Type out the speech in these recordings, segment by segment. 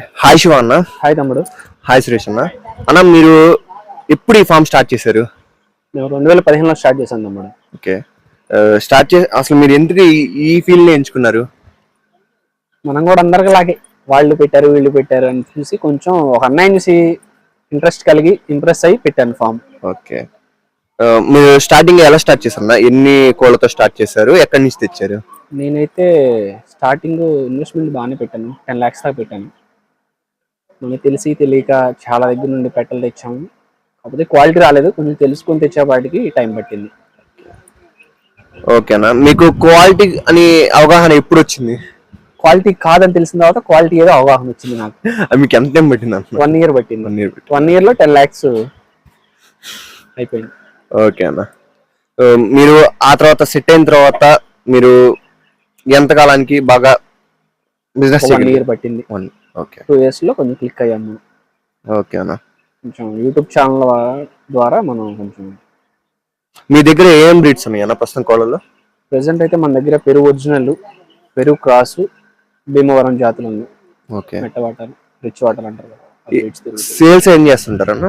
Hi Shiva అన్న. Hi తమ్ముడు. Hi Suresh అన్న. అన్న మీరు ఎప్పుడు ఈ ఫామ్ స్టార్ట్ చేశారు? నేను రెండు వేల పదిహేనులో స్టార్ట్ చేశాను తమ్ముడు. ఓకే. స్టార్ట్ చే అసలు మీరు ఎందుకు ఈ- ఈ ఫీల్డ్ ఎంచుకున్నారు? మనం కూడా అందరికి లాగే వాళ్ళు పెట్టారు వీళ్ళు పెట్టారు అని చూసి కొంచెం ఒక అన్నయ్య చూసి ఇంట్రెస్ట్ కలిగి ఇంప్రెస్ అయ్యి పెట్టాను ఫామ్. ఓకే. మీరు స్టార్టింగ్ ఎలా స్టార్ట్ చేశారు ఎన్ని కోళ్ళతో స్టార్ట్ చేశారు? ఎక్కడి నుంచి తెచ్చారు? నేనైతే స్టార్టింగ్ ఇన్వెస్ట్మెంట్ బాగానే పెట్టాను. టెన్ ల్యాక్స్ దాకా పెట్టాను. మనకి తెలిసి తెలియక చాలా దగ్గర నుండి పెట్టలు తెచ్చాము. కాకపోతే క్వాలిటీ రాలేదు కొంచెం తెలుసుకొని తెచ్చేపాటికి టైం పట్టింది. ఓకేనా మీకు క్వాలిటీ అని అవగాహన ఎప్పుడు వచ్చింది? క్వాలిటీ కాదని తెలిసిన తర్వాత క్వాలిటీ ఏదో అవగాహన వచ్చింది నాకు. మీకు ఎంత టైం పట్టింది వన్ ఇయర్ పట్టింది. వన్ ఇయర్ వన్ ఇయర్లో టెన్ ల్యాక్స్ అయిపోయింది. ఓకే అన్న. మీరు ఆ తర్వాత సెట్ అయిన తర్వాత మీరు ఎంత కాలానికి బాగా బిజినెస్ వన్ ఇయర్ పట్టింది. ఓకే టూ ఇయర్స్లో కొంచెం క్లిక్ అయ్యాము ఓకే అన్న. కొంచెం యూట్యూబ్ ఛానల్ ద్వారా మనం కొంచెం మీ దగ్గర ఏం బ్రీడ్స్ ఉన్నాయి అన్న ప్రస్తుతం కోళ్ళలో ప్రెసెంట్ అయితే మన దగ్గర పెరుగు ఒరిజినల్ పెరుగు క్రాసు భీమవరం జాతులు ఉన్నాయి. ఓకే మెట్ట వాటర్ రిచ్ వాటర్ అంటారు. సేల్స్ ఏం చేస్తుంటారు అన్న?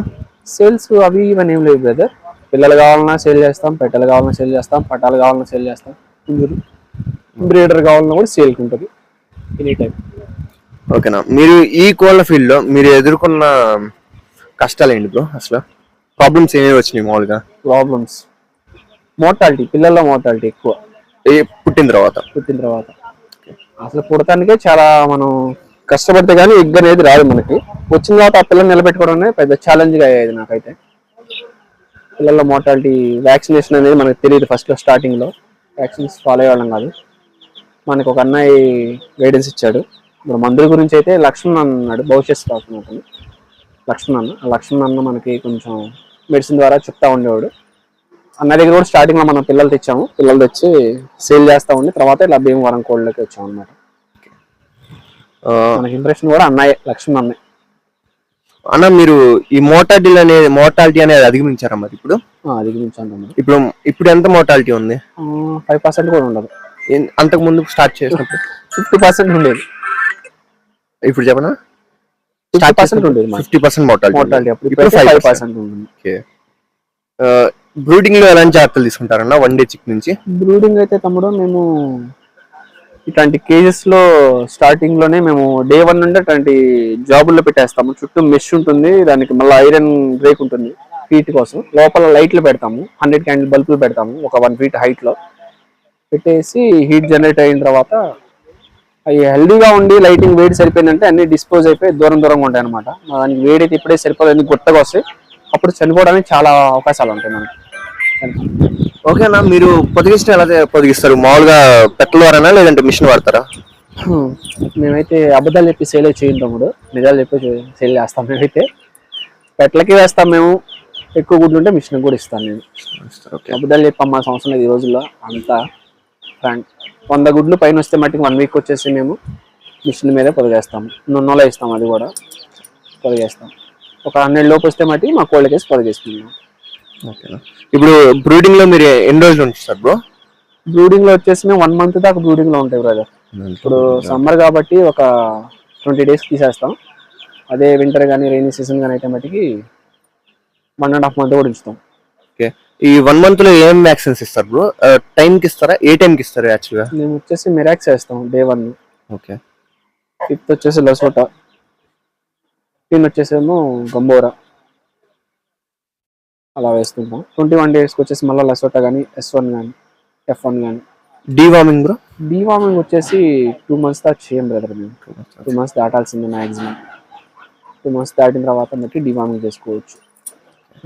సేల్స్ అవి ఇవన్నీ ఏం లేవు బ్రదర్ పిల్లలు కావాలన్నా సేల్ చేస్తాం పెట్టలు కావాలన్నా సేల్ చేస్తాం పటాలు కావాలన్నా సేల్ చేస్తాం. బ్రీడర్ కావాలన్నా కూడా సేల్ ఉంటుంది. ఎనీ టైం ఓకేనా. మీరు ఈ కోళ్ళ ఫీల్డ్లో మీరు ఎదుర్కొన్న కష్టాలు ఏంటి బ్రో అసలు? ప్రాబ్లమ్స్ ఏమేమి వచ్చినాయి మామూలుగా? ప్రాబ్లమ్స్ మోర్టాలిటీ పిల్లల్లో మోర్టాలిటీ ఎక్కువ. ఏ పుట్టిన తర్వాత? పుట్టిన తర్వాత. అసలు పుడటానికే చాలా మనం కష్టపడితే కానీ ఎగ్ అనేది రాదు మనకి. వచ్చిన తర్వాత ఆ పిల్లల్ని నిలబెట్టుకోవడం అనేది పెద్ద ఛాలెంజ్గా అయ్యేది నాకైతే. పిల్లల మోర్టాలిటీ వ్యాక్సినేషన్ అనేది మనకు తెలియదు ఫస్ట్లో స్టార్టింగ్లో వ్యాక్సిన్స్ ఫాలో అయ్యేవాళ్ళం కాదు. మనకు ఒక అన్నయ్య గైడెన్స్ ఇచ్చాడు. ఇప్పుడు మందుల గురించి అయితే లక్ష్మణ్ అన్న అన్నాడు భవిష్యత్ రాస్తున్నట్టు లక్ష్మణ్ అన్న ఆ లక్ష్మణ్ అన్న మనకి కొంచెం మెడిసిన్ ద్వారా చెప్తా ఉండేవాడు. అన్న దగ్గర కూడా స్టార్టింగ్లో మనం పిల్లలు తెచ్చాము. పిల్లలు తెచ్చి సేల్ చేస్తా ఉండి తర్వాత ఇలా భీమవరం కోళ్ళకి వచ్చాము అనమాట మనకి ఇంప్రెషన్ కూడా అన్నయ్య లక్ష్మణ్ అన్నయ్య అన్న మీరు ఈ మోటాలిటీ అనేది మోటాలిటీ అనేది అధిగమించారా మరి ఇప్పుడు? అధిగమించాను ఇప్పుడు ఇప్పుడు ఎంత మోటాలిటీ ఉంది? ఫైవ్ పర్సెంట్ కూడా ఉండదు. అంతకు ముందు స్టార్ట్ చేసినప్పుడు ఫిఫ్టీ పర్సెంట్ ఉండేది. ఇప్పుడు చెప్పనా? ఫిఫ్టీ పర్సెంట్ ఉండేది ఫిఫ్టీ పర్సెంట్ మోటాలిటీ ఇప్పుడు ఫైవ్ పర్సెంట్ ఓకే. బ్రూడింగ్లో ఎలాంటి జాగ్రత్తలు తీసుకుంటారన్న వన్ డే చిక్ నుంచి? బ్రూడింగ్ అయితే తమ్ముడు మేము ఇట్లాంటి కేజెస్లో స్టార్టింగ్లోనే మేము డే వన్ నుండి అట్లాంటి జాబుల్లో పెట్టేస్తాము. చుట్టూ మెష్ ఉంటుంది దానికి మళ్ళీ ఐరన్ బ్రేక్ ఉంటుంది హీట్ కోసం. లోపల లైట్లు పెడతాము హండ్రెడ్ క్యాండిల్ బల్బులు పెడతాము ఒక వన్ ఫీట్ హైట్లో. పెట్టేసి హీట్ జనరేట్ అయిన తర్వాత అవి హెల్దీగా ఉండి లైటింగ్ వేడి సరిపోయిందంటే అన్ని డిస్పోజ్ అయిపోయి దూరం దూరంగా ఉంటాయి అనమాట దానికి వేడి అయితే ఇప్పుడే సరిపోదు అన్ని గుట్టగా వస్తాయి. అప్పుడు చనిపోవడానికి చాలా అవకాశాలు ఉంటాయి మనకి. ఓకేనా మీరు పొదిగిస్తే ఎలా పొదిగిస్తారు? మామూలుగా పెట్టల ద్వారానా లేదంటే మిషన్ వాడతారా. మేమైతే అబద్ధాలు చెప్పి సేల్ చేయం తమ్ముడు. నిజాలు చెప్పి సేల్ చేస్తాం మేమైతే. పెట్లకి వేస్తాం మేము. ఎక్కువ గుడ్లు ఉంటే మిషన్ కూడా ఇస్తాను నేను. ఓకే. అబద్ధాలు చెప్పాం మా సంవత్సరం ఈ రోజుల్లో. అంతా ఫ్రాంక్ వంద గుడ్లు పైన వస్తే మట్టికి వన్ వీక్ వచ్చేసి మేము మిషన్ మీదే పొదిగేస్తాము నున్నలో ఇస్తాం అది కూడా. పొదిగేస్తాం. ఒక హండ్రెడ్ లోపు వస్తే మట్టి మా కోళ్ళకేసి పొదిగేసుకుంటాం. ఓకేనా ఇప్పుడు బ్రూడింగ్లో మీరు ఎన్ని రోజులు ఉంచుతారు బ్రో? బ్రూడింగ్లో వచ్చేసి మేము వన్ మంత్ దాకా బ్రూడింగ్లో ఉంటాయి బ్రదర్. ఇప్పుడు సమ్మర్ కాబట్టి ఒక ట్వంటీ డేస్ తీసేస్తాం. అదే వింటర్ కానీ రైనీ సీజన్ కానీ అయితే మటుకి వన్ అండ్ హాఫ్ మంత్ కూడా ఉంచుతాం. ఓకే. ఈ వన్ మంత్లో ఏం వ్యాక్సిన్స్ ఇస్తారు బ్రో టైం కి ఇస్తారా? ఏ టైం కి ఇస్తారు యాక్చువల్గా మేము వచ్చేసి మిరాక్స్ వేస్తాం డే వన్ ఓకే ఫిఫ్త్ వచ్చేసి లసోటా ఫిఫ్టీన్ వచ్చేసేమో గంబోరా అలా వేస్తుంటాం ట్వంటీ వన్ డేస్కి వచ్చేసి మళ్ళీ లసోటా కానీ ఎస్ వన్ కానీ ఎఫ్ వన్ కానీ డీవార్మింగ్ బ్రో డీవార్మింగ్ వచ్చేసి టూ మంత్స్ దాకా చేయం బ్రదర్ మేము. టూ మంత్స్ దాటాల్సిందే మ్యాక్సిమం టూ మంత్స్ దాటిన తర్వాత బట్టి డివార్మింగ్ చేసుకోవచ్చు.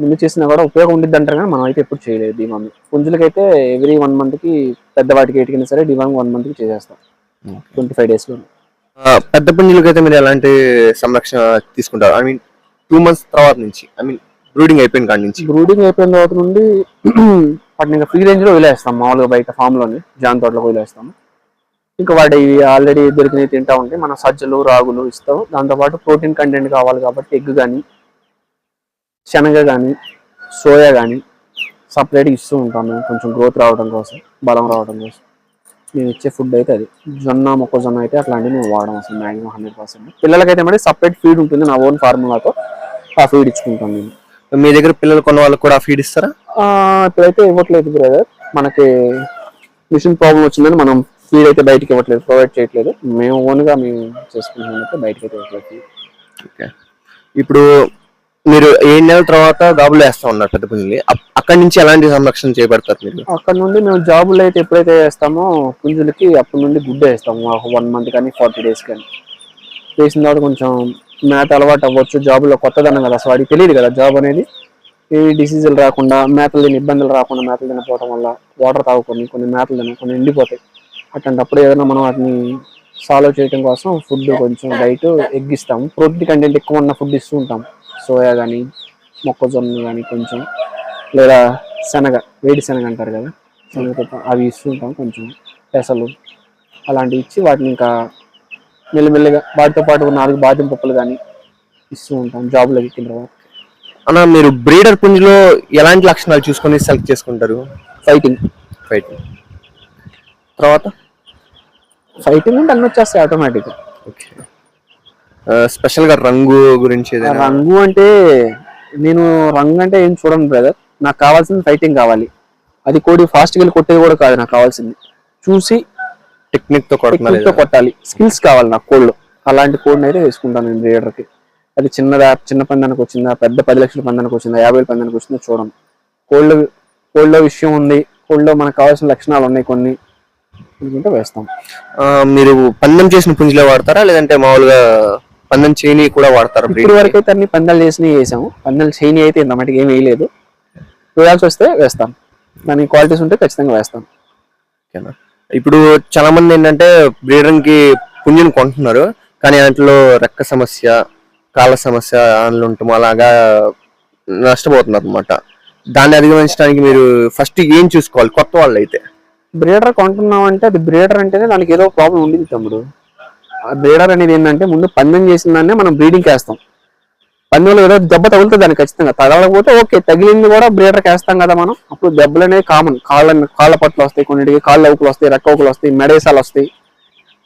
ముందు చేసినా కూడా ఉపయోగం ఉండిద్ది అంటారు కానీ మనం అయితే ఎప్పుడు చేయలేదు డివార్మింగ్ పుంజులకైతే ఎవ్రీ వన్ మంత్కి పెద్దవాటికి ఎటుకైనా సరే డివార్మింగ్ వన్ మంత్కి చేసేస్తాం. ట్వంటీ ఫైవ్ డేస్లో పెద్ద పుంజులకి అయితే మీరు ఎలాంటి సంరక్షణ తీసుకుంటారు? ఐ మీన్ టూ మంత్స్ తర్వాత నుంచి ఐ మీన్ బ్రూడింగ్ అయిపోయిన కాడి నుంచి. బ్రూడింగ్ అయిపోయిన తర్వాత నుండి వాటిని ఇంకా ఫ్రీ రేంజ్లో వదిలేస్తాం మామూలుగా బయట ఫామ్లోనే జాన్ తోటలోకి వదిలేస్తాం. ఇంకా వాటి ఆల్రెడీ దొరికినవి తింటా ఉంటే మన సజ్జలు రాగులు ఇస్తాం. దాంతోపాటు ప్రోటీన్ కంటెంట్ కావాలి కాబట్టి ఎగ్ కానీ శనగ కానీ సోయా కానీ సపరేట్ ఇస్తూ ఉంటాం మేము. కొంచెం గ్రోత్ రావడం కోసం బలం రావడం కోసం. మేము ఇచ్చే ఫుడ్ అయితే అది. జొన్న మొక్కజొన్న అయితే అట్లాంటివి మేము వాడడం అసలు మ్యాక్సిమం హండ్రెడ్ పర్సెంట్ పిల్లలకైతే మరి సపరేట్ ఫీడ్ ఉంటుంది నా ఓన్ ఫార్ములాతో ఆ ఫీడ్ ఇచ్చుకుంటాం నేను మీ దగ్గర పిల్లలు కొన్న వాళ్ళకి కూడా ఫీడ్ ఇస్తారా? ఇప్పుడైతే ఇవ్వట్లేదు బ్రదర్ మనకి మిషన్ ప్రాబ్లం వచ్చిందని మనం ఫీడ్ అయితే బయటికి ఇవ్వట్లేదు ప్రొవైడ్ చేయట్లేదు. మేము ఓన్గా మేము చేసుకుంటున్నాం అయితే బయటకి అయితే ఇవ్వట్లేదు. ఓకే ఇప్పుడు మీరు ఏడు నెలల తర్వాత జాబులు వేస్తా ఉన్నారు పెద్ద పుంజుని అక్కడి నుంచి ఎలాంటి సంరక్షణ చేపడతారు మీరు? అక్కడ నుండి మేము జాబులు అయితే ఎప్పుడైతే వేస్తామో పుంజులకి అప్పటి నుండి గుడ్డ వేస్తాము. వన్ మంత్ కానీ ఫార్టీ డేస్ కానీ. వేసిన తర్వాత కొంచెం మేత అలవాటు అవ్వచ్చు. జాబులో కొత్తదనం కదా. అసలు వాడికి తెలియదు కదా జాబ్ అనేది. ఏ డిసీజులు రాకుండా మేతలు తిని ఇబ్బందులు రాకుండా మేతలు తినకపోవడం వల్ల వాటర్ తాగుకొని కొన్ని మేతలు తిన కొన్ని ఎండిపోతాయి. అట్లాంటప్పుడు ఏదైనా మనం వాటిని సాల్వ్ చేయడం కోసం ఫుడ్ కొంచెం డైట్ ఎగ్గిస్తాము. ప్రోటీన్ కంటెంట్ ఎక్కువ ఉన్న ఫుడ్ ఇస్తూ ఉంటాం సోయా కానీ మొక్కజొన్న కానీ కొంచెం లేదా శనగ వేడి శనగ అంటారు కదా శనగ అవి ఇస్తూ ఉంటాం కొంచెం పెసలు అలాంటివి ఇచ్చి వాటిని ఇంకా మెల్లిమెల్లిగా వాటితో పాటు నాలుగు బాదం పప్పులు కానీ ఇస్తూ ఉంటాం జాబ్లో ఎక్కిన తర్వాత. అన్న మీరు బ్రీడర్ పుంజులో ఎలాంటి లక్షణాలు చూసుకొని సెలెక్ట్ చేసుకుంటారు? ఫైటింగ్ ఫైట్ తర్వాత? ఫైటింగ్ అంటే అన్ని వచ్చేస్తాయి ఆటోమేటిక్గా ఓకే స్పెషల్గా రంగు గురించి రంగు అంటే నేను రంగు అంటే ఏం చూడను బ్రదర్ నాకు కావాల్సింది ఫైటింగ్ కావాలి. అది కోడి ఫాస్ట్గా వెళ్ళి కొట్టేది కూడా కాదు నాకు కావాల్సింది. చూసి టెక్నిక్తో టెక్నిక్తో కొట్టాలి. స్కిల్స్ కావాలి నాకు కోళ్ళు అలాంటి కోడ్ని అయితే వేసుకుంటాను నేను breeder కి. అది చిన్నదా చిన్న పందానికి వచ్చిందా పెద్ద పది లక్షల పందానికి వచ్చిందా యాభై వేల పందానికి వచ్చిందా చూడం కోళ్ళు కోళ్ళలో విషయం ఉంది. కోళ్ళలో మనకు కావాల్సిన లక్షణాలు ఉన్నాయి కొన్ని. వేస్తాం. మీరు పందెం చేసిన పుంజులే వాడతారా? లేదంటే మామూలుగా పందెం చేయని కూడా వాడతారా ఇప్పుడు? వరకు అయితే అన్ని పందాలు చేసినవి వేసాము పందాలు చేయని అయితే ఇంత మటుకు ఏం వేయలేదు వేయాల్సి వస్తే వేస్తాం. దానికి క్వాలిటీస్ ఉంటే ఖచ్చితంగా వేస్తాం. ఓకేనా? ఇప్పుడు చాలా మంది ఏంటంటే బ్రీడర్కి పుంజుని కొంటున్నారు. కానీ దాంట్లో రెక్క సమస్య కాళ్ళ సమస్య అందులో ఉండటం అలాగా నష్టపోతున్నారు అనమాట దాన్ని అధిగమించడానికి మీరు ఫస్ట్ ఏం చూసుకోవాలి? కొత్త వాళ్ళు అయితే బ్రీడర్ కొంటున్నాం అంటే అది బ్రీడర్ అంటేనే దానికి ఏదో ప్రాబ్లం ఉండేది తమ్ముడు. బ్రీడర్ అనేది ఏంటంటే ముందు పందెం చేసిన దాన్నే మనం బ్రీడింగ్ వేస్తాం పందెంలో ఏదో దెబ్బ తగులుతుంది దాన్ని ఖచ్చితంగా తగలకపోతే ఓకే తగిలింది కూడా బ్రీడర్కి వేస్తాం కదా మనం. అప్పుడు దెబ్బలు అనేవి కామన్. కాళ్ళ కాళ్ళ పట్లు వస్తాయి కొన్నిటికి కాళ్ళ ఊకులు వస్తాయి రెక్కవకులు వస్తాయి మెడేసాలు వస్తాయి.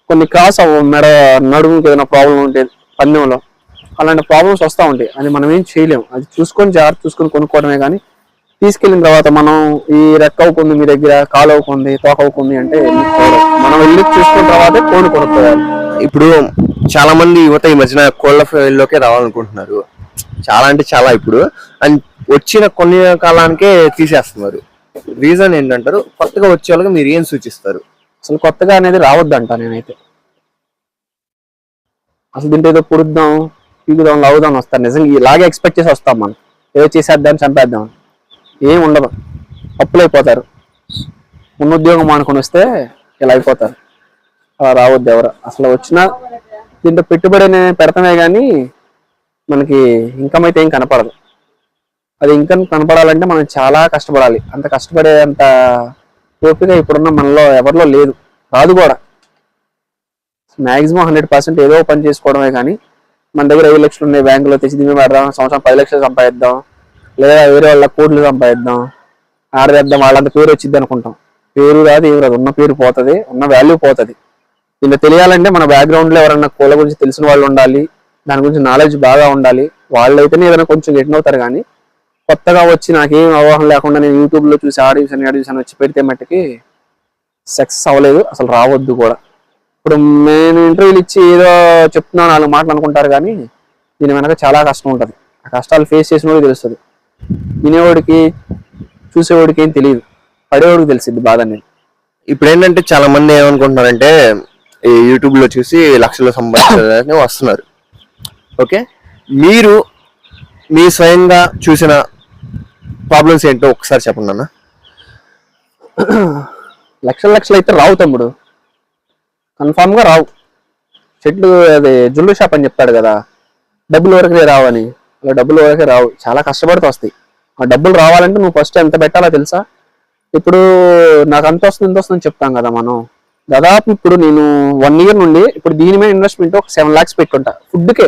కొన్ని క్రాస్ మెడ నడుముకి ఏదైనా ప్రాబ్లం ఉంటే పందెంలో అలాంటి ప్రాబ్లమ్స్ వస్తూ ఉంటాయి. అది మనం ఏం చేయలేము అది చూసుకొని జాగ్రత్త చూసుకొని కొనుక్కోవడమే కానీ తీసుకెళ్ళిన తర్వాత మనం ఈ రెక్క అవుకుంది మీ దగ్గర కాలు అవుకుంది తోక అవుకుంది అంటే మనం వెళ్ళి చూసుకున్న తర్వాతే కోడి కొనుక్కోవాలి. ఇప్పుడు చాలా మంది యువత ఈ మధ్యన కోళ్ళ లోకే రావాలనుకుంటున్నారు. చాలా అంటే చాలా ఇప్పుడు. అండ్ వచ్చిన కొన్ని కాలానికే తీసేస్తున్నారు. రీజన్ ఏంటంటారు? కొత్తగా వచ్చే వాళ్ళకి మీరు ఏం సూచిస్తారు? అసలు కొత్తగా అనేది రావద్దంట నేనైతే. అసలు దీంట్లో ఏదో పుడుద్దాం పీకుదాం లవుదాం వస్తారు. వస్తాను నిజంగా ఇలాగే ఎక్స్పెక్ట్ చేసి వస్తాం మనం. ఏదో చేసేద్దాం చంపేద్దాం అని. ఏం ఉండదు. అప్పులైపోతారు. ఉన్న ఉద్యోగం అనుకుని వస్తే ఇలా అయిపోతారు. రావద్దు ఎవరు. అసలు వచ్చినా దీంట్లో పెట్టుబడి పెడతామే కానీ మనకి ఇన్కమ్ అయితే ఏం కనపడదు. అది ఇన్కమ్ కనపడాలంటే మనం చాలా కష్టపడాలి. అంత కష్టపడే అంత ఓపిక ఇప్పుడున్న మనలో ఎవరిలో లేదు. రాదు కూడా. మాక్సిమం హండ్రెడ్ పర్సెంట్ ఏదో పని చేసుకోవడమే కానీ మన దగ్గర ఐదు లక్షలు ఉన్నాయి బ్యాంకులో తెచ్చి దిగి పెడదాం సంవత్సరం పది లక్షలు సంపాదిద్దాం లేదా వేరే వాళ్ళ కోట్లు సంపాదిద్దాం ఆడదేద్దాం వాళ్ళంత పేరు వచ్చింది అనుకుంటాం. పేరు రాదు ఏం రాదు ఉన్న పేరు పోతుంది ఉన్న వాల్యూ పోతుంది. దీంట్లో తెలియాలంటే మన బ్యాక్గ్రౌండ్లో ఎవరన్నా కోళ్ళ గురించి తెలిసిన వాళ్ళు ఉండాలి దాని గురించి నాలెడ్జ్ బాగా ఉండాలి. వాళ్ళు అయితేనే ఏదైనా కొంచెం గెటిన్ అవుతారు కానీ కొత్తగా వచ్చి నాకేం అవగాహన లేకుండా నేను యూట్యూబ్లో చూసి ఆడ చూసాను ఆడ చూసాను వచ్చి పెడితే మట్టుకి సక్సెస్ అవ్వలేదు అసలు రావద్దు కూడా. ఇప్పుడు నేను ఇంటర్వ్యూలు ఇచ్చి ఏదో చెప్తున్నాను నాలుగు మాటలు అనుకుంటారు కానీ దీని వెనక చాలా కష్టం ఉంటుంది. ఆ కష్టాలు ఫేస్ చేసిన వాడికి తెలుస్తుంది. వినేవాడికి చూసేవాడికి ఏం తెలియదు. పడేవాడికి తెలిసింది బాధ నేను ఇప్పుడు ఏంటంటే చాలా మంది ఏమనుకుంటున్నారంటే ఈ యూట్యూబ్లో చూసి లక్షలు సంపాదించాలని వస్తున్నారు. ఓకే మీరు మీ స్వయంగా చూసిన ప్రాబ్లమ్స్ ఏంటో ఒకసారి చెప్పండి అన్న. లక్షల లక్షలు అయితే రావు తమ్ముడు. కన్ఫామ్గా రావు. చెట్లు అది జుల్లు షాప్ అని చెప్తాడు కదా. డబ్బులు వరకే రావని. అలా డబ్బులు వరకే రావు. చాలా కష్టపడితే వస్తాయి. ఆ డబ్బులు రావాలంటే నువ్వు ఫస్ట్ ఎంత పెట్టాలో తెలుసా? ఇప్పుడు నాకు అంత వస్తుంది ఎంత వస్తుంది చెప్తాం కదా మనం. దాదాపు ఇప్పుడు నేను వన్ ఇయర్ నుండి ఇప్పుడు దీని మీద ఇన్వెస్ట్మెంట్ ఒక సెవెన్ ల్యాక్స్ పెట్టుకుంటా. ఫుడ్కే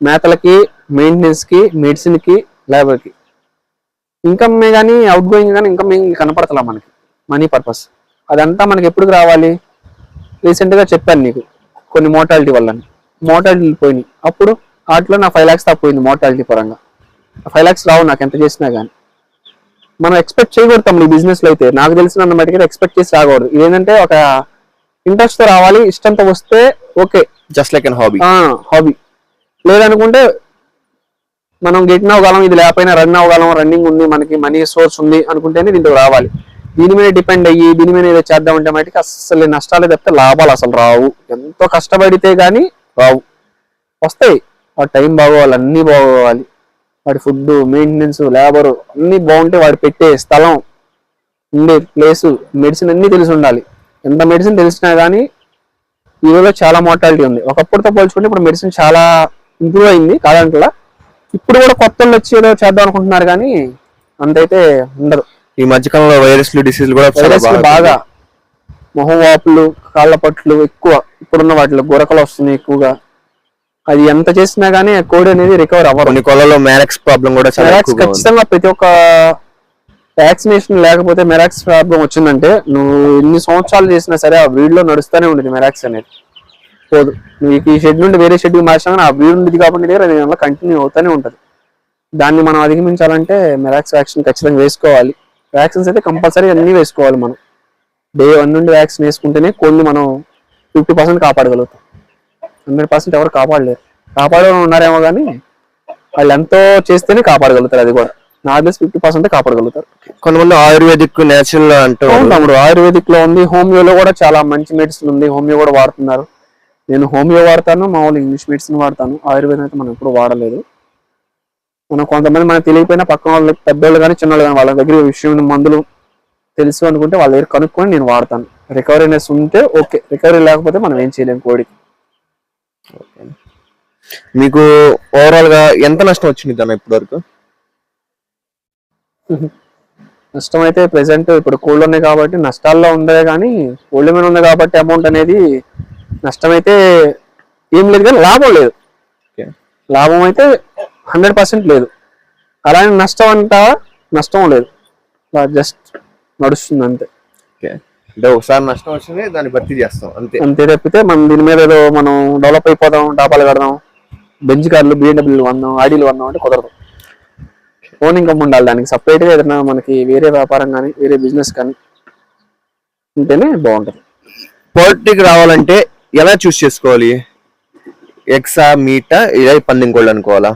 మేతలకి మెయింటెనెన్స్కి మెడిసిన్కి లేబర్కి ఇన్కమ్మే కానీ అవుట్ గోయింగ్ కానీ ఇన్కమ్ ఏం కనపడతలా మనకి? మనీ పర్పస్ అదంతా మనకి ఎప్పుడు రావాలి? రీసెంట్గా చెప్పాను నీకు కొన్ని మోటాలిటీ వల్ల మోటాలిటీ పోయినాయి. అప్పుడు వాటిలో నా ఫైవ్ లాక్స్ తప్పోయింది మోటాలిటీ పరంగా. ఫైవ్ లాక్స్ రావు నాకు ఎంత చేసినా కానీ మనం ఎక్స్పెక్ట్ చేయకూడదు ఈ బిజినెస్లో అయితే. నాకు తెలిసిన మటుకైతే ఎక్స్పెక్ట్ చేసి రాకూడదు. ఇదేంటంటే ఒక ఇంట్రెస్ట్తో రావాలి ఇష్టంతో వస్తే okay just like an hobby hobby లేదనుకుంటే మనం గెట్టిన అవ్వగలం ఇది లేకపోయినా రన్ అవ్వగలం రన్నింగ్ ఉంది మనకి మనీ సోర్స్ ఉంది అనుకుంటేనే దీంట్లో రావాలి. దీని మీద డిపెండ్ అయ్యి దీని మీద ఏదో చేద్దామంటే మటుకు అసలు నష్టాలు తప్పితే లాభాలు అసలు రావు. ఎంతో కష్టపడితే గానీ రావు. వస్తాయి. వాడి టైం బాగోవాలి అన్ని బాగోవాలి. వాడి ఫుడ్ మెయింటెనెన్స్ లేబర్ అన్ని బాగుంటే వాడు పెట్టే స్థలం ఉండే ప్లేస్ మెడిసిన్ అన్ని తెలిసి ఉండాలి. ఎంత మెడిసిన్ తెలిసినా కానీ ఈ రోజు చాలా మోర్టాలిటీ ఉంది. ఒకప్పుడుతో పోల్చుకుంటే ఇప్పుడు మెడిసిన్ చాలా ఇంప్రూవ్ అయింది కాదంటలా ఇప్పుడు కూడా కొత్త వచ్చి ఏదో చేద్దాం అనుకుంటున్నారు కానీ అంతైతే ఉండదు ఈ మధ్యకాలంలో వైరస్లు డిసీజ్ కూడా వైరస్లు బాగా మొహం వాపులు కాళ్ళ పట్లు ఎక్కువ. ఇప్పుడున్న వాటిలో గురకలు వస్తున్నాయి ఎక్కువగా. అది ఎంత చేసినా గానీ ఆ కోడి అనేది రికవర్ అవ్వరు కొన్ని కొలలో మ్యారక్స్ ప్రాబ్లం కూడా మెరాక్స్ ఖచ్చితంగా ప్రతి ఒక్క వ్యాక్సినేషన్ లేకపోతే మెరాక్స్ ప్రాబ్లం వచ్చిందంటే నువ్వు ఎన్ని సంవత్సరాలు చేసినా సరే ఆ వీడిలో నడుస్తూనే ఉంటుంది మెరాక్స్ అనేది. పోదు. నువ్వు ఈ షెడ్ నుండి వేరే షెడ్ మార్చినా ఆ వీడ్ ఉంది కాబట్టి దగ్గర అది కంటిన్యూ అవుతూనే ఉంటుంది. దాన్ని మనం అధిగమించాలంటే మెరాక్స్ వ్యాక్సిన్ ఖచ్చితంగా వేసుకోవాలి. వ్యాక్సిన్స్ అయితే కంపల్సరీ అన్ని వేసుకోవాలి మనం. డే వన్ నుండి వ్యాక్సిన్ వేసుకుంటేనే కోడిని మనం ఫిఫ్టీ పర్సెంట్ కాపాడగలుగుతాం. హండ్రెడ్ పర్సెంట్ ఎవరు కాపాడలేరు. కాపాడే ఉన్నారేమో కానీ వాళ్ళు ఎంతో చేస్తేనే కాపాడగలుగుతారు అది కూడా. నాకు తెలిసి ఫిఫ్టీ పర్సెంట్ కాపాడగలుగుతారు. కొంతమంది ఆయుర్వేదిక్ నేచురల్ అవును తమ్ముడు ఆయుర్వేదిక్లో ఉంది హోమియోలో కూడా చాలా మంచి మెడిసిన్ ఉంది హోమియో కూడా వాడుతున్నారు. నేను హోమియో వాడతాను మామూలు ఇంగ్లీష్ మెడిసిన్ వాడతాను. ఆయుర్వేదం అయితే మనం ఎప్పుడు వాడలేదు. మనం కొంతమంది మనకు తెలియకపోయినా పక్కన వాళ్ళు పెద్దోళ్ళు కానీ చిన్నోళ్ళు కానీ వాళ్ళ దగ్గర విషయం మందులు తెలుసు అనుకుంటే వాళ్ళ దగ్గర కనుక్కొని నేను వాడతాను. రికవరీనెస్ ఉంటే ఓకే. రికవరీ లేకపోతే మనం ఏం చేయలేము కోడికి. మీకు ఓవరాల్గా ఎంత నష్టం వచ్చింది దాని ఇప్పటి వరకు నష్టం అయితే ప్రెసెంట్ ఇప్పుడు కోళ్ళు ఉన్నాయి కాబట్టి నష్టాల్లో ఉందే కానీ కోళ్ళ మీద ఉంది కాబట్టి అమౌంట్ అనేది నష్టం అయితే ఏం లేదు కానీ లాభం లేదు. లాభం అయితే హండ్రెడ్ పర్సెంట్ లేదు. అలానే నష్టం అంటా నష్టం లేదు. జస్ట్ నడుస్తుంది అంతే. ఓకే. అంటే ఒకసారి నష్టం వచ్చింది దాన్ని భర్తీ చేస్తాం అంతే. అంతే తప్పితే మనం దీని మీద ఏదో మనం డెవలప్ అయిపోదాం డాబాలు కడదాం బెంచ్ కార్లు బిఎండబ్ల్యూ వందాం ఆడీలు వందాం అంటే కుదరదు. ఓన్ ఇన్కమ్ ఉండాలి దానికి. Separate గా ఏదైనా మనకి వేరే వ్యాపారం కానీ వేరే బిజినెస్ కానీ ఉంటేనే బాగుంటుంది. పోల్ట్రీకి రావాలంటే ఎలా చూస్ చేసుకోవాలి? ఎగ్సా మీటా ఇలా పందెం కోళ్ళు అనుకోవాలా?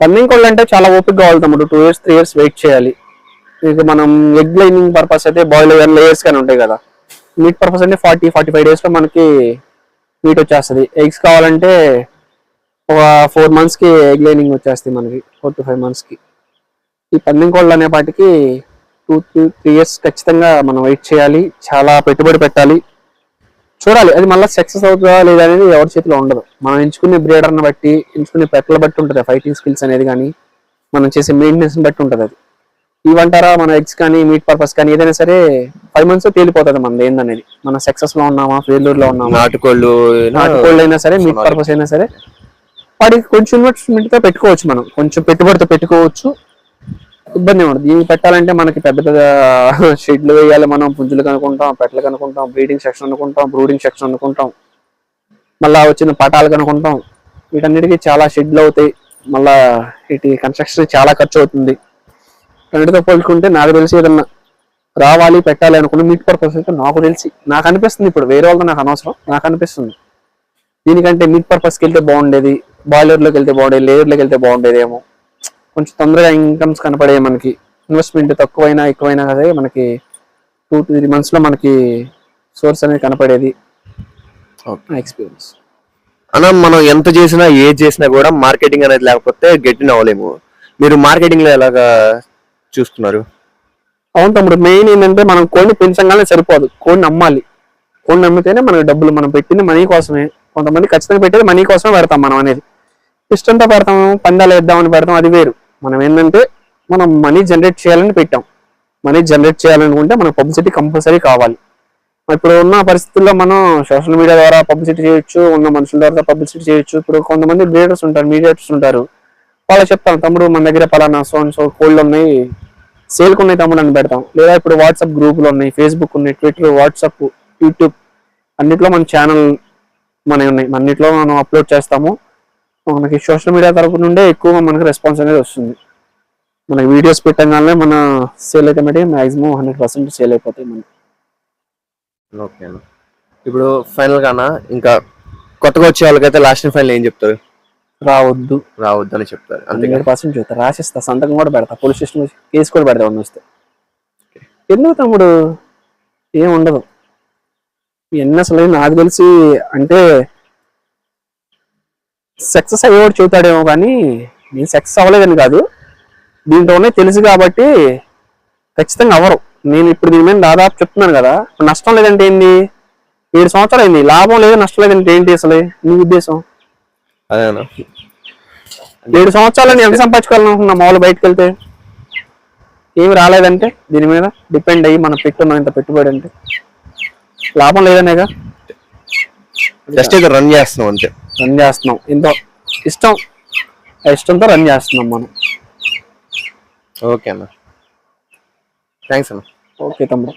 పన్నింగ్ కోళ్ళు అంటే చాలా ఓపిక కావాలి తమ్ముడు. Two years three years wait చేయాలి. ఇక మనం ఎగ్ లైనింగ్ పర్పస్ అయితే బాయిల్ లేయర్స్ కానీ ఉంటాయి కదా. మీట్ పర్పస్ అంటే ఫార్టీ ఫార్టీ ఫైవ్ డేస్లో మనకి మీట్ వచ్చేస్తుంది. ఎగ్స్ కావాలంటే ఒక ఫోర్ మంత్స్కి ఎగ్ లైనింగ్ వచ్చేస్తుంది మనకి ఫోర్ టు ఫైవ్ మంత్స్కి ఈ పందెం కోళ్ళు అనేపాటికి టూ త్రీ త్రీ ఇయర్స్ ఖచ్చితంగా మనం వెయిట్ చేయాలి. చాలా పెట్టుబడి పెట్టాలి. చూడాలి అది మళ్ళీ సక్సెస్ అవుతుందా లేదా అనేది ఎవరి చేతిలో ఉండదు. మనం ఎంచుకునే బ్రీడర్ని బట్టి ఎంచుకునే పెట్టలు బట్టి ఉంటుంది ఫైటింగ్ స్కిల్స్ అనేది కానీ మనం చేసే మెయింటెనెన్స్ని బట్టి ఉంటుంది అది. ఇవంటారా మన ఎగ్స్ కానీ మీట్ పర్పస్ కానీ ఏదైనా సరే ఫైవ్ మంత్స్ తేలిపోతుంది మనది ఏందనేది. మనం సక్సెస్లో ఉన్నామా ఫెయిల్యూర్లో ఉన్నామా? నాటుకోళ్ళు నాటుకోళ్ళు అయినా సరే మీట్ పర్పస్ అయినా సరే వాడికి కొంచెం ఇన్వెస్ట్మెంట్తో పెట్టుకోవచ్చు మనం. కొంచెం పెట్టుబడితో పెట్టుకోవచ్చు. ఇబ్బంది ఉండదు. దీన్ని పెట్టాలంటే మనకి పెద్ద పెద్ద షెడ్లు వేయాలి మనం. పుంజులు కనుక్కుంటాం పెట్టలు కనుక్కుంటాం బ్రీడింగ్ సెక్షన్ అనుకుంటాం బ్రూడింగ్ సెక్షన్ అనుకుంటాం. మళ్ళా వచ్చిన పటాలు కనుక్కుంటాం. వీటన్నిటికీ చాలా షెడ్లు అవుతాయి. మళ్ళా వీటి కన్స్ట్రక్షన్ చాలా ఖర్చు అవుతుంది. అన్నిటితో పోల్చుకుంటే నాకు తెలిసి ఏదన్నా రావాలి పెట్టాలి అనుకున్న మీట్ పర్పస్ అయితే నాకు తెలిసి. నాకు అనిపిస్తుంది ఇప్పుడు వేరే వాళ్ళతో నాకు అనవసరం. నాకు అనిపిస్తుంది. దీనికంటే మీట్ పర్పస్కి వెళ్తే బాగుండేది బాయిలర్లోకి వెళ్తే బాగుండేది లేయర్లోకి వెళ్తే బాగుండేదేమో. కొంచెం తొందరగా ఇన్కమ్స్ కనపడే మనకి. ఇన్వెస్ట్మెంట్ తక్కువైనా ఎక్కువైనా అదే మనకి టూ టు త్రీ మంత్స్లో మనకి సోర్స్ అనేది కనపడేది. ఎక్స్పీరియన్స్ అన్న మనం ఎంత చేసినా ఏ చేసినా కూడా మార్కెటింగ్ అనేది లేకపోతే గట్టిన అవ్వలేము. మీరు మార్కెటింగ్లో ఎలాగా చూస్తున్నారు? అవును తమ్ముడు మెయిన్ ఏంటంటే మనం కోడిని పెంచగానే సరిపోదు. కోడిని అమ్మాలి కోడిని అమ్మితేనే మనకి డబ్బులు మనం పెట్టింది మనీ కోసమే. కొంతమంది ఖచ్చితంగా పెట్టేది మనీ కోసమే పెడతాం మనం అనేది. ఇష్టంతో పెడతాము పందాలు వేద్దామని పెడతాం అది వేరు. మనం ఏంటంటే మనం మనీ జనరేట్ చేయాలని పెట్టాం. మనీ జనరేట్ చేయాలనుకుంటే మనకు పబ్లిసిటీ కంపల్సరీ కావాలి. ఇప్పుడు ఉన్న పరిస్థితుల్లో మనం సోషల్ మీడియా ద్వారా పబ్లిసిటీ చేయొచ్చు ఉన్న మనుషుల ద్వారా పబ్లిసిటీ చేయొచ్చు. ఇప్పుడు కొంతమంది లీడర్స్ ఉంటారు మీడియేటర్స్ ఉంటారు. వాళ్ళకి చెప్తాను తమ్ముడు మన దగ్గర పలానా సో సో కోళ్ళు ఉన్నాయి. సేల్కి ఉన్నాయి తమ్ముడు అని పెడతాం. లేదా ఇప్పుడు వాట్సాప్ గ్రూపులు ఉన్నాయి ఫేస్బుక్ ఉన్నాయి ట్విట్టర్ వాట్సాప్ యూట్యూబ్ అన్నిట్లో మన ఛానల్ మన ఉన్నాయి. అన్నిట్లో మనం అప్లోడ్ చేస్తాము. మనకి సోషల్ మీడియా తరపు నుండే ఎక్కువగా మనకి రెస్పాన్స్ అనేది వస్తుంది. మన వీడియోస్ పెట్టగానే మన సేల్ అయితే మటుకు మాక్సిమం హండ్రెడ్ పర్సెంట్ సేల్ అయిపోతాయి మనకి. ఓకే అన్న. ఇప్పుడు ఫైనల్ గానా ఇంకా కొత్తగా వచ్చే వాళ్ళకైతే లాస్ట్ ఫైనల్ ఏం చెప్తారు? రావద్దు. రావద్దని చెప్తారు. అంతే హండ్రెడ్ పర్సెంట్ చూస్తా రాసిస్తా. సంతకం కూడా పెడతా. పోలీస్ స్టేషన్ కేసు కూడా పెడతా ఉన్న వస్తే. ఎందుకు తమ్ముడు? ఏం ఉండదు. ఇవన్నీ అసలు నాకు తెలిసి అంటే సక్సెస్ అయ్యేవాడు చెబుతాడేమో కానీ నేను సక్సెస్ అవ్వలేదని కాదు. దీంట్లోనే తెలుసు కాబట్టి ఖచ్చితంగా అవ్వరు. నేను ఇప్పుడు దీని మీద దాదాపు చెప్తున్నాను కదా. నష్టం లేదంటే ఏంటి ఏడు సంవత్సరాలు అయింది. లాభం లేదు నష్టం లేదంటే ఏంటి అసలు? నీ ఉద్దేశం? అదేనా? ఏడు సంవత్సరాలు నేను ఎంత సంపాదించుకోవాలను అనుకున్నా మామూలు బయటకు వెళ్తే? ఏమి రాలేదంటే దీని మీద డిపెండ్ అయ్యి మనం పెట్టున్నాం ఇంత పెట్టుబడి అంటే. లాభం లేదనేగా? జస్ట్ అయితే రన్ చేస్తున్నాం అంతే. రన్ చేస్తున్నాం. ఎంతో ఇష్టం ఇష్టంతో రన్ చేస్తున్నాం మనం. ఓకే అన్న. థ్యాంక్స్ అన్న. ఓకే తమ్ముడు.